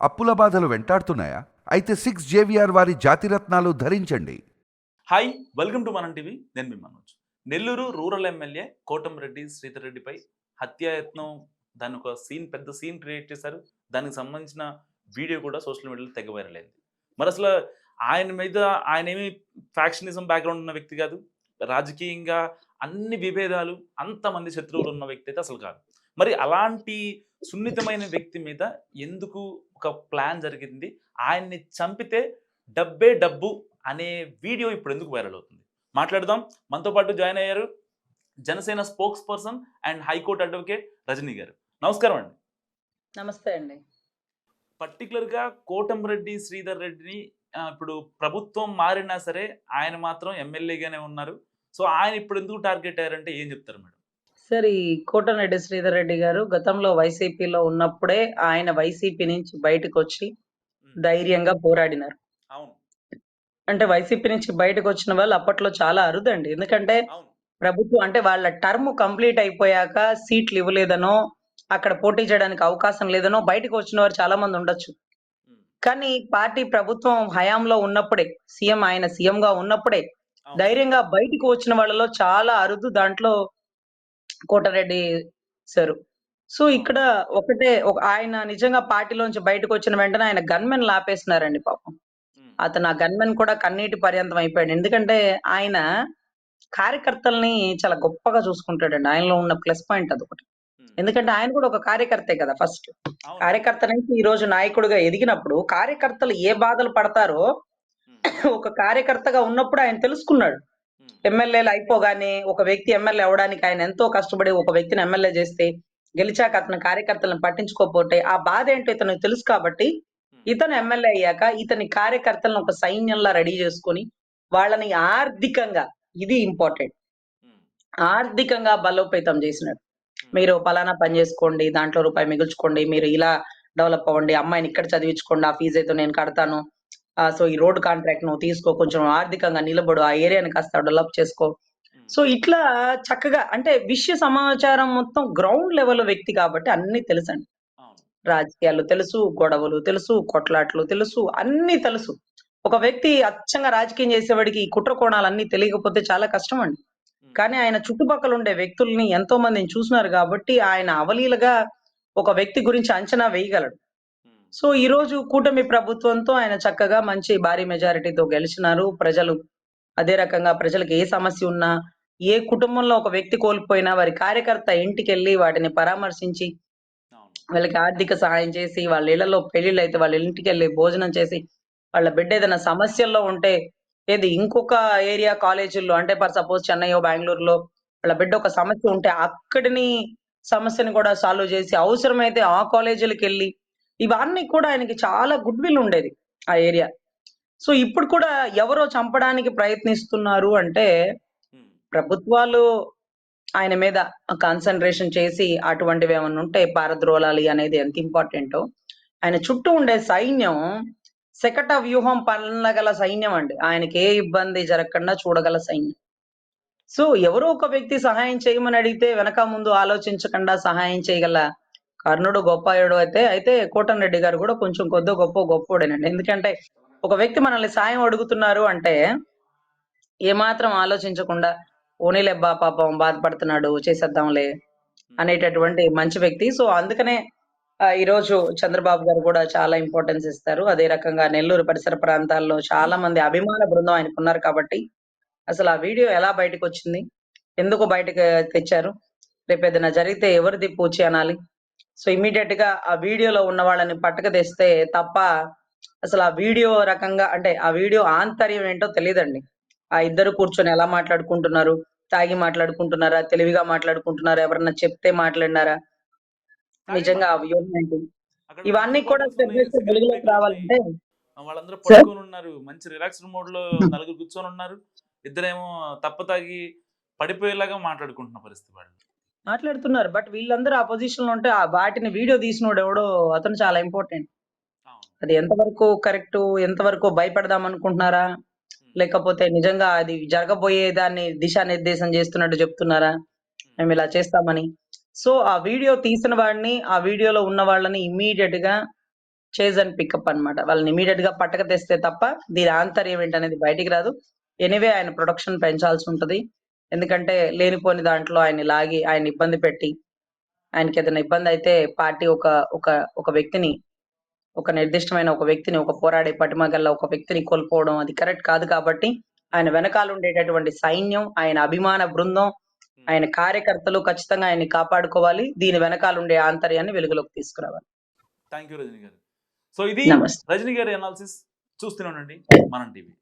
అప్పుల బాధలు వెంటాడుతున్నాయా? అయితే సిక్స్ జేవిఆర్ వారి జాతిరత్నాలు ధరించండి. Hi welcome to Manam TV నేను మీ మనోజ్. నెల్లూరు రూరల్ ఎమ్మెల్యే కోటంరెడ్డి శ్రీధర్ రెడ్డిపై హత్యాయత్నం దాని ఒక సీన్ పెద్ద సీన్ క్రియేట్ చేశారు. దానికి సంబంధించిన వీడియో కూడా సోషల్ మీడియాలో తెగ వైరల్ అయింది. మరి అసలు ఆయన మీద ఆయన ఏమి ఫ్యాక్షనిజం బ్యాక్గ్రౌండ్ ఉన్న వ్యక్తి కాదు. రాజకీయంగా అన్ని విభేదాలు అంతమంది శత్రువులు ఉన్న వ్యక్తి అయితే అసలు కాదు. మరి అలాంటి సున్నితమైన వ్యక్తి మీద ఎందుకు ఒక ప్లాన్ జరిగింది. ఆయన్ని చంపితే డబ్బే డబ్బు అనే వీడియో ఇప్పుడు ఎందుకు వైరల్ అవుతుంది? మాట్లాడదాం. మనతో పాటు జాయిన్ అయ్యారు Janasena spokesperson and high court advocate Rajani garu. నమస్కారం అండి. నమస్తే అండి. పర్టికులర్గా కోటంరెడ్డి శ్రీధర్ రెడ్డిని ఇప్పుడు ప్రభుత్వం మారినా సరే ఆయన మాత్రం ఎమ్మెల్యేగానే ఉన్నారు. సో ఆయన ఇప్పుడు ఎందుకు టార్గెట్ అయ్యారంటే ఏం చెప్తారు మేడం? సార్ ఈ కోటరెడ్డి శ్రీధర్ రెడ్డి గారు గతంలో వైసీపీలో ఉన్నప్పుడే ఆయన వైసీపీ నుంచి బయటకు వచ్చి ధైర్యంగా పోరాడినారు. అవును. అంటే వైసీపీ నుంచి బయటకు వచ్చిన వాళ్ళు అప్పట్లో చాలా అరుదండి. ఎందుకంటే ప్రభుత్వం అంటే వాళ్ళ టర్మ్ కంప్లీట్ అయిపోయాక సీట్లు ఇవ్వలేదనో అక్కడ పోటీ చేయడానికి అవకాశం లేదనో బయటకు వచ్చిన వారు చాలా మంది ఉండొచ్చు. కానీ పార్టీ ప్రభుత్వం హయాంలో ఉన్నప్పుడే సీఎం ఆయన సీఎం గా ఉన్నప్పుడే. ధైర్యంగా బయటకు వచ్చిన వాళ్ళలో చాలా అరుదు దాంట్లో కోటారెడ్డి సార్. సో ఇక్కడ ఒకటే ఒక ఆయన నిజంగా పార్టీలోంచి బయటకు వచ్చిన వెంటనే ఆయన గన్మెన్ లాపేస్తున్నారండి పాపం. అతను ఆ గన్మెన్ కూడా కన్నీటి పర్యంతం అయిపోయాడు. ఎందుకంటే ఆయన కార్యకర్తల్ని చాలా గొప్పగా చూసుకుంటాడండి. ఆయనలో ఉన్న ప్లస్ పాయింట్ అదొకటి. ఉమ్, ఎందుకంటే ఆయన కూడా ఒక కార్యకర్తే కదా ఫస్ట్. కార్యకర్త నుంచి ఈ రోజు నాయకుడిగా ఎదిగినప్పుడు కార్యకర్తలు ఏ బాధలు పడతారో ఒక కార్యకర్తగా ఉన్నప్పుడు ఆయన తెలుసుకున్నాడు. ఎమ్మెల్యేలు అయిపోగానే ఒక వ్యక్తి ఎమ్మెల్యే అవడానికి ఆయన ఎంతో కష్టపడి ఒక వ్యక్తిని ఎమ్మెల్యే చేస్తే గెలిచాక అతని కార్యకర్తలను పట్టించుకోకపోతే ఆ బాధ ఏంటో ఇతనికి తెలుసు కాబట్టి ఇతను ఎమ్మెల్యే అయ్యాక ఇతని కార్యకర్తలను ఒక సైన్యంలా రెడీ చేసుకొని వాళ్ళని ఆర్థికంగా ఇది ఇంపార్టెంట్. ఆర్థికంగా బలోపేతం చేసినాడు. మీరు పలానా పని చేసుకోండి దాంట్లో రూపాయి మిగుల్చుకోండి మీరు ఇలా డెవలప్ అవ్వండి అమ్మాయిని ఇక్కడ చదివించుకోండి ఆ ఫీజు అయితే నేను కడతాను సో ఈ రోడ్ కాంట్రాక్ట్ నువ్వు తీసుకో కొంచెం ఆర్థికంగా నిలబడు ఆ ఏరియాని కాస్త డెవలప్ చేసుకో. సో ఇట్లా చక్కగా అంటే విషయ సమాచారం మొత్తం గ్రౌండ్ లెవెల్ వ్యక్తి కాబట్టి అన్ని తెలుసండి. రాజకీయాలు తెలుసు గొడవలు తెలుసు కొట్లాట్లు తెలుసు అన్ని తెలుసు. ఒక వ్యక్తి అచ్చంగా రాజకీయం చేసేవాడికి ఈ కుట్ర కోణాలు అన్ని తెలియకపోతే చాలా కష్టం అండి కానీ ఆయన చుట్టుపక్కల ఉండే వ్యక్తుల్ని ఎంతో మందిని చూసినారు కాబట్టి ఆయన అవలీలగా ఒక వ్యక్తి గురించి అంచనా వేయగలడు. సో ఈ రోజు కూటమి ప్రభుత్వంతో ఆయన చక్కగా మంచి భారీ మెజారిటీతో గెలిచినారు ప్రజలు అదే రకంగా ప్రజలకు ఏ సమస్య ఉన్నా ఏ కుటుంబంలో ఒక వ్యక్తి కోల్పోయినా వారి కార్యకర్త ఇంటికి వెళ్ళి వాటిని పరామర్శించి. వాళ్ళకి ఆర్థిక సహాయం చేసి వాళ్ళ ఇళ్ళలో పెళ్ళిళ్ళు అయితే వాళ్ళ ఇంటికి వెళ్ళి భోజనం చేసి వాళ్ళ బిడ్డ ఏదైనా సమస్యల్లో ఉంటే ఏది ఇంకొక ఏరియా కాలేజీల్లో అంటే ఫర్ సపోజ్ చెన్నైయో బెంగళూరులో వాళ్ళ బిడ్డ ఒక సమస్య ఉంటే అక్కడిని సమస్యని కూడా సాల్వ్ చేసి అవసరమైతే ఆ కాలేజీలకు వెళ్ళి ఇవన్నీ కూడా ఆయనకి చాలా గుడ్ విల్ ఉండేది ఆ ఏరియా. సో ఇప్పుడు కూడా ఎవరో చంపడానికి ప్రయత్నిస్తున్నారు అంటే ప్రభుత్వాలు ఆయన మీద కాన్సన్ట్రేషన్ చేసి అటువంటివి ఏమైనా ఉంటే పారద్రోలాలి అనేది ఎంత ఇంపార్టెంటో. ఆయన చుట్టూ ఉండే సైన్యం శకట వ్యూహం పన్నగల సైన్యం అండి. ఆయనకి ఏ ఇబ్బంది జరగకుండా చూడగల సైన్యం. సో ఎవరో ఒక వ్యక్తి సహాయం చేయమని అడిగితే వెనక ముందు ఆలోచించకుండా సహాయం చేయగల కర్ణుడు గొప్పాయుడు అయితే అయితే కోటన్ రెడ్డి గారు కూడా కొంచెం కొద్ది గొప్ప గొప్పోడేనండి. ఎందుకంటే ఒక వ్యక్తి మనల్ని సాయం అడుగుతున్నారు అంటే ఏమాత్రం ఆలోచించకుండా ఓనీలెబ్బా పాపం బాధపడుతున్నాడు చేసేద్దాంలే అనేటటువంటి మంచి వ్యక్తి. సో అందుకనే ఈ రోజు చంద్రబాబు గారు కూడా చాలా ఇంపార్టెన్స్ ఇస్తారు. అదే రకంగా నెల్లూరు పరిసర ప్రాంతాల్లో చాలా మంది అభిమాన బృందం ఆయనకు ఉన్నారు కాబట్టి అసలు ఆ వీడియో ఎలా బయటకు వచ్చింది ఎందుకు బయటకు తెచ్చారు? రేపు ఏదైనా జరిగితే ఎవరిది పూచి అనాలి? సో ఇమీడియట్గా ఆ వీడియోలో ఉన్న వాళ్ళని పట్టక తెస్తే తప్ప అసలు ఆ వీడియో రకంగా అంటే ఆ వీడియో ఆంతర్యం ఏంటో తెలియదండి ఆ ఇద్దరు కూర్చొని ఎలా మాట్లాడుకుంటున్నారు? తాగి మాట్లాడుకుంటున్నారా? తెలివిగా మాట్లాడుకుంటున్నారా? ఎవరన్నా చెప్తే మాట్లాడినారా? నిజంగా ఆ వ్యూహం ఏంటి? ఇవన్నీ కూడా స్టెప్ బై స్టెప్ వెలుగులోకి రావాలంటే వాళ్ళందరూ? పడుకొని ఉన్నారు. మంచి రిలాక్స్డ్ మోడ్లో నలుగురు కూర్చొని ఉన్నారు. ఇద్దరేమో తప్ప తాగి పడిపోయేలాగా మాట్లాడుకుంటున్న పరిస్థితి వాళ్ళు. మాట్లాడుతున్నారు. బట్ వీళ్ళందరూ ఆ పొజిషన్లో ఉంటే ఆ వాటిని వీడియో తీసినోడు ఎవడో అతను చాలా ఇంపార్టెంట్. అది ఎంతవరకు కరెక్ట్ ఎంతవరకు భయపడదాం అనుకుంటున్నారా? లేకపోతే నిజంగా అది జరగబోయే దాన్ని దిశానిర్దేశం చేస్తున్నట్టు చెప్తున్నారా? మేము ఇలా చేస్తామని. సో ఆ వీడియో తీసిన వాడిని ఆ వీడియోలో ఉన్న వాళ్ళని ఇమ్మీడియట్గా చేజ్ అండ్ పికప్ అన్నమాట. వాళ్ళని ఇమీడియట్గా పట్టక తెస్తే తప్ప దీని ఆంతర్యం ఏంటనేది బయటికి రాదు. ఎనీవే ఆయన ప్రొడక్షన్ పెంచాల్సి ఉంటది. ఎందుకంటే లేనిపోని దాంట్లో ఆయన లాగి ఆయన ఇబ్బంది పెట్టి ఆయనకి ఏదైనా ఇబ్బంది అయితే పార్టీ ఒక ఒక ఒక వ్యక్తిని ఒక నిర్దిష్టమైన ఒక వ్యక్తిని ఒక పోరాడే పటిమగల్ల ఒక వ్యక్తిని కోల్పోవడం అది కరెక్ట్ కాదు కాబట్టి ఆయన వెనకాల ఉండేటటువంటి సైన్యం ఆయన అభిమాన బృందం ఆయన కార్యకర్తలు ఖచ్చితంగా ఆయన్ని కాపాడుకోవాలి. దీని వెనకాల ఉండే ఆంతర్యాన్ని వెలుగులోకి తీసుకురావాలి. థ్యాంక్ యూ రజనీ గారు. సో ఇది రజనీ గారి అనాలిసిస్ చూస్తూనే ఉండండి. మనం టీవీ